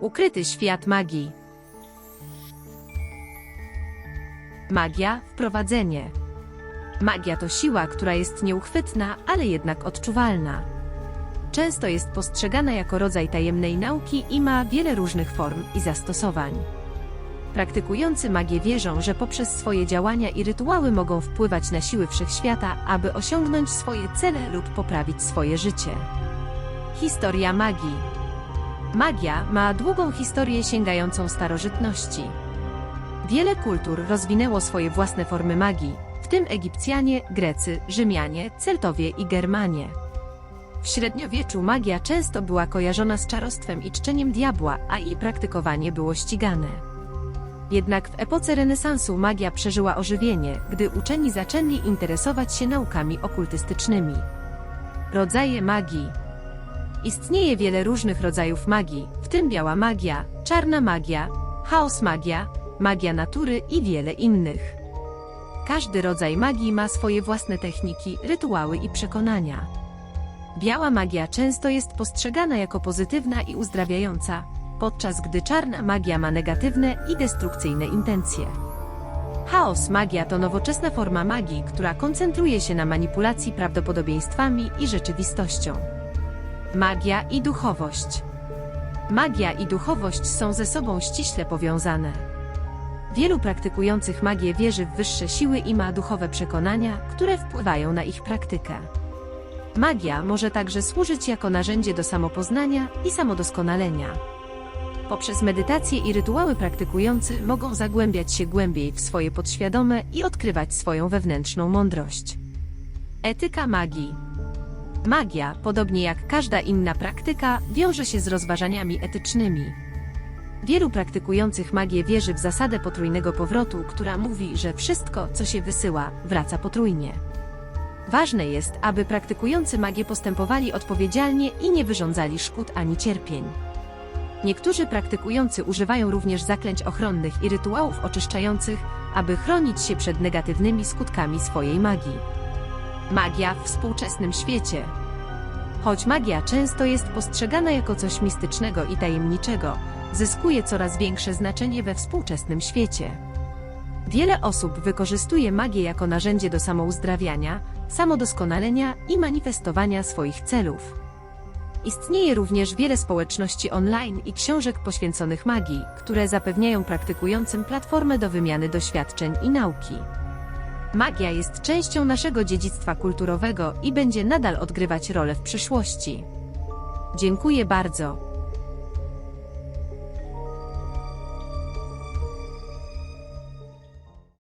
Ukryty świat magii. Magia, wprowadzenie. Magia to siła, która jest nieuchwytna, ale jednak odczuwalna. Często jest postrzegana jako rodzaj tajemnej nauki i ma wiele różnych form i zastosowań. Praktykujący magię wierzą, że poprzez swoje działania i rytuały mogą wpływać na siły wszechświata, aby osiągnąć swoje cele lub poprawić swoje życie. Historia magii. Magia ma długą historię sięgającą starożytności. Wiele kultur rozwinęło swoje własne formy magii, w tym Egipcjanie, Grecy, Rzymianie, Celtowie i Germanie. W średniowieczu magia często była kojarzona z czarostwem i czczeniem diabła, a jej praktykowanie było ścigane. Jednak w epoce renesansu magia przeżyła ożywienie, gdy uczeni zaczęli interesować się naukami okultystycznymi. Rodzaje magii. Istnieje wiele różnych rodzajów magii, w tym biała magia, czarna magia, chaos magia, magia natury i wiele innych. Każdy rodzaj magii ma swoje własne techniki, rytuały i przekonania. Biała magia często jest postrzegana jako pozytywna i uzdrawiająca, podczas gdy czarna magia ma negatywne i destrukcyjne intencje. Chaos magia to nowoczesna forma magii, która koncentruje się na manipulacji prawdopodobieństwami i rzeczywistością. Magia i duchowość. Magia i duchowość są ze sobą ściśle powiązane. Wielu praktykujących magię wierzy w wyższe siły i ma duchowe przekonania, które wpływają na ich praktykę. Magia może także służyć jako narzędzie do samopoznania i samodoskonalenia. Poprzez medytacje i rytuały praktykujący mogą zagłębiać się głębiej w swoje podświadome i odkrywać swoją wewnętrzną mądrość. Etyka magii. Magia, podobnie jak każda inna praktyka, wiąże się z rozważaniami etycznymi. Wielu praktykujących magię wierzy w zasadę potrójnego powrotu, która mówi, że wszystko, co się wysyła, wraca potrójnie. Ważne jest, aby praktykujący magię postępowali odpowiedzialnie i nie wyrządzali szkód ani cierpień. Niektórzy praktykujący używają również zaklęć ochronnych i rytuałów oczyszczających, aby chronić się przed negatywnymi skutkami swojej magii. Magia w współczesnym świecie. Choć magia często jest postrzegana jako coś mistycznego i tajemniczego, zyskuje coraz większe znaczenie we współczesnym świecie. Wiele osób wykorzystuje magię jako narzędzie do samouzdrawiania, samodoskonalenia i manifestowania swoich celów. Istnieje również wiele społeczności online i książek poświęconych magii, które zapewniają praktykującym platformę do wymiany doświadczeń i nauki. Magia jest częścią naszego dziedzictwa kulturowego i będzie nadal odgrywać rolę w przyszłości. Dziękuję bardzo.